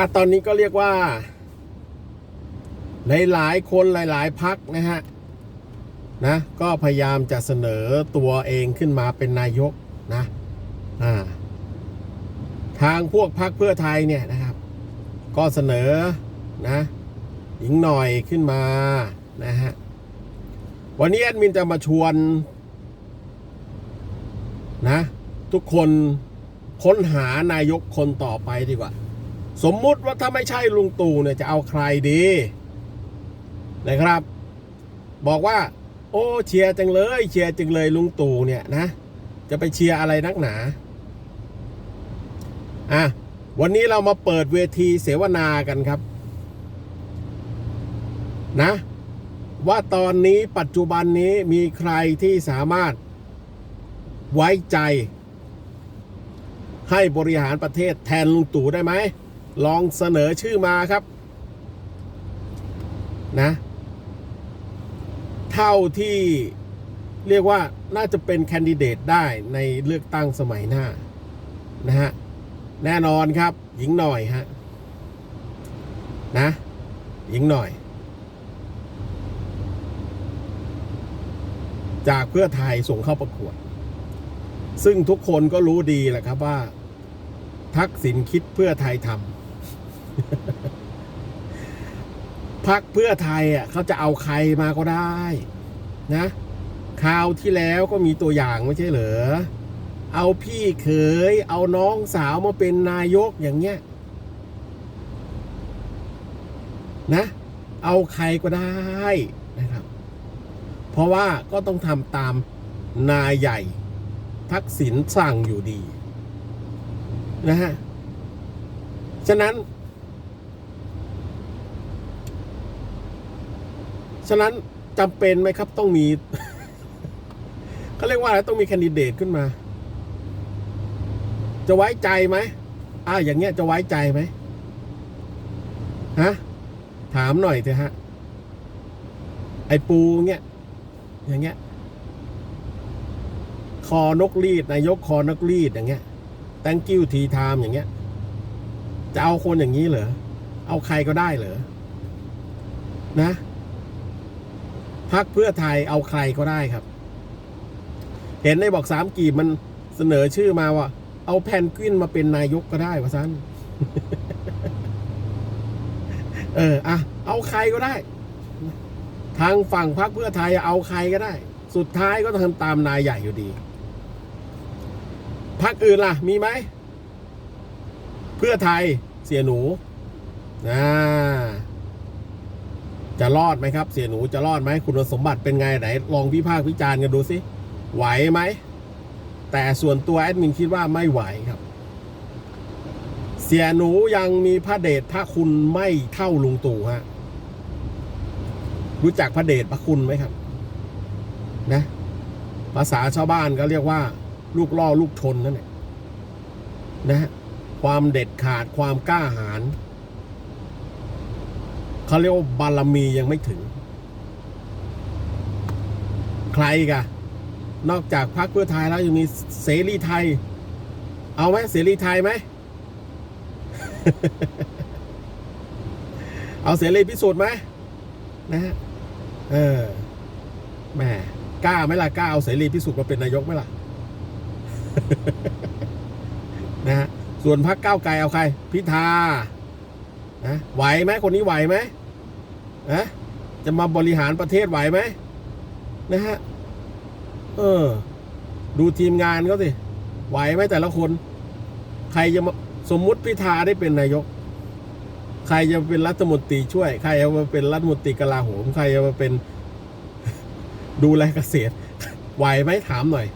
อะตอนนี้ก็เรียกว่า หลายๆคนหลาย ๆพักนะฮะนะก็พยายามจะเสนอตัวเองขึ้นมาเป็นนายกนะอ่าทางพวกพักเพื่อไทยเนี่ยนะครับ ก็เสนอนะหญิงหน่อยขึ้นมานะฮะวันนี้แอดมินจะมาชวนนะทุกคนค้นหานายกคนต่อไปดีกว่า สมมุติว่าถ้าไม่ใช่ลุงตู่เนี่ยจะเอาใครดีนะครับ บอกว่า โอ้เชียร์จังเลย เชียร์จังเลยลุงตู่เนี่ยนะ จะไปเชียร์อะไรนักหนาอะวันนี้เรามาเปิดเวทีเสวนากันครับ นะ ว่าตอนนี้ปัจจุบันนี้มีใครที่สามารถไว้ใจ ให้บริหารประเทศแทนลุงตู่ได้ไหม ลองเสนอชื่อมาครับ นะ เท่าที่เรียกว่าน่าจะเป็นแคนดิเดตได้ในเลือกตั้งสมัยหน้า นะฮะ แน่นอนครับ หญิงหน่อยฮะ นะ หญิงหน่อย จากเพื่อไทยส่งเข้าประกวด ซึ่งทุกคนก็รู้ดีแหละครับว่า ทักษิณคิดเพื่อไทยทำ พักเพื่อไทยอะเขาจะเอาใครมาก็ได้ นะคราวที่แล้วก็มีตัวอย่างไม่ใช่เหรอ เอาพี่เขยเอาน้องสาวมาเป็นนายกอย่างเงี้ย นะ เอาใครก็ได้นะครับ เพราะว่าก็ต้องทำตามนายใหญ่ ทักษิณสั่งอยู่ดี นะฮะ ฉะนั้น ฉะนั้นจำเป็นไหมครับต้องมีเขาเรียกว่าอะไรต้องมีแคนดิเดตขึ้นมา จะไว้ใจไหมอ้าอย่างเงี้ยจะไว้ใจไหมฮะถามหน่อยเถอะฮะ ไอปูเงี้ยอย่างเงี้ย คอนกรีดนายกคอนกรีดอย่างเงี้ย thank you ทีไทม์อย่างเงี้ย จะเอาคนอย่างนี้เหรอ เอาใครก็ได้เหรอ นะ พักเพื่อไทยเอาใครก็ได้ครับ เห็นในบอกสามกีบมันเสนอชื่อมาว่า เอาแพนกวินมาเป็นนายกก็ได้วะซันเอออะเอาใครก็ได้ ทางฝั่งพรรคเพื่อไทยเอาใครก็ได้ สุดท้ายก็ต้องทำตามนายใหญ่อยู่ดีพรรคอื่นล่ะ มีไหม เพื่อไทยเสียหนูนะ จะรอดไหมครับ เสียหนูจะรอดไหมคุณสมบัติเป็นไงไหน ลองวิพากษ์วิจารณ์กันดูสิไหวไหม แต่ส่วนตัวแอดมินคิดว่าไม่ไหวครับ เสียหนูยังมีพระเดชพระคุณไม่เท่าลุงตู่ฮะรู้จักพระเดชพระคุณไหมครับ นะ ภาษาชาวบ้านก็เรียกว่า ลูกล่อลูกชนนั่นแหละนะฮะความเด็ดขาดความกล้าหาญ เขาเรียกว่าบารมียังไม่ถึง ใครกะ นอกจากพรรคเพื่อไทยแล้วยังมีเสรีไทย เอาไหมเสรีไทยไหม เอาเสรีพิสูจน์ไหมนะฮะเออแหม่กล้าไหมล่ะกล้าเอาเสรีพิสูจน์มาเป็นนายกไหมล่ะนะฮะส่วนพรรคก้าวไกลเอาใคร พิธานะไหวไหมคนนี้ไหวไหม นะจะมาบริหารประเทศไหวไหมนะฮะเออ ดูทีมงานเขาสิไหวไหมแต่ละคน ใครจะมาสมมุติพิธาได้เป็นนายก ใครจะเป็นรัฐมนตรีช่วย ใครจะมาเป็นรัฐมนตรีกลาโหม ใครจะมาเป็นดูแลเกษตรไหวไหมถามหน่อย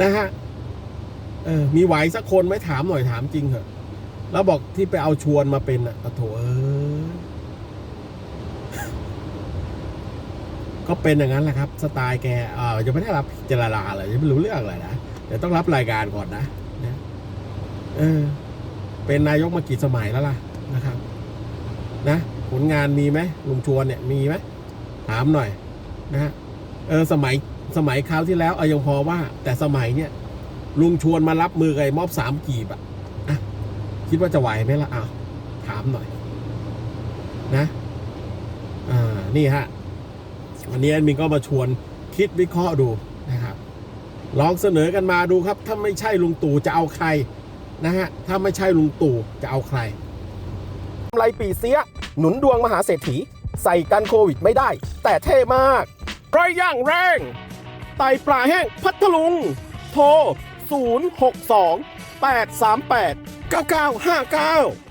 นะฮะเออมีไหวสักคนไหมถามหน่อยถามจริงเหอะ แล้วบอกที่ไปเอาชวนมาเป็นอะโถเอ้ยก็เป็นอย่างนั้นแหละครับ สไตล์แกเอ่าจะไม่ได้รับเจรลาเลยยังไม่รู้เรื่องอะไรนะเดี๋ยวต้องรับรายการก่อนนะนะเออ เป็นนายกมากี่สมัยแล้วล่ะนะครับ นะผลงานมีไหมลุงชวนเนี่ยมีไหมถามหน่อย นะฮะเออสมัยสมัยคราวที่แล้วเอายังพอว่า แต่สมัยเนี่ยลุงชวนมารับมือกับไอ้มอบสามกีบอะ่ะ คิดว่าจะไหวไหมล่ะอ้าวถามหน่อย นะอ่านี่ฮะวันนี้แอดมินก็มาชวนคิดวิเคราะห์ดูนะครับ ลองเสนอกันมาดูครับ ถ้าไม่ใช่ลุงตู่จะเอาใครนะฮะถ้าไม่ใช่ลุงตู่จะเอาใครกำไรปีเสีย หนุนดวงมหาเศรษฐี ใส่กันโควิดไม่ได้ แต่เท่มากไรย่างแรงไตปลาแห้งพัทลุง โทร 062 838 9959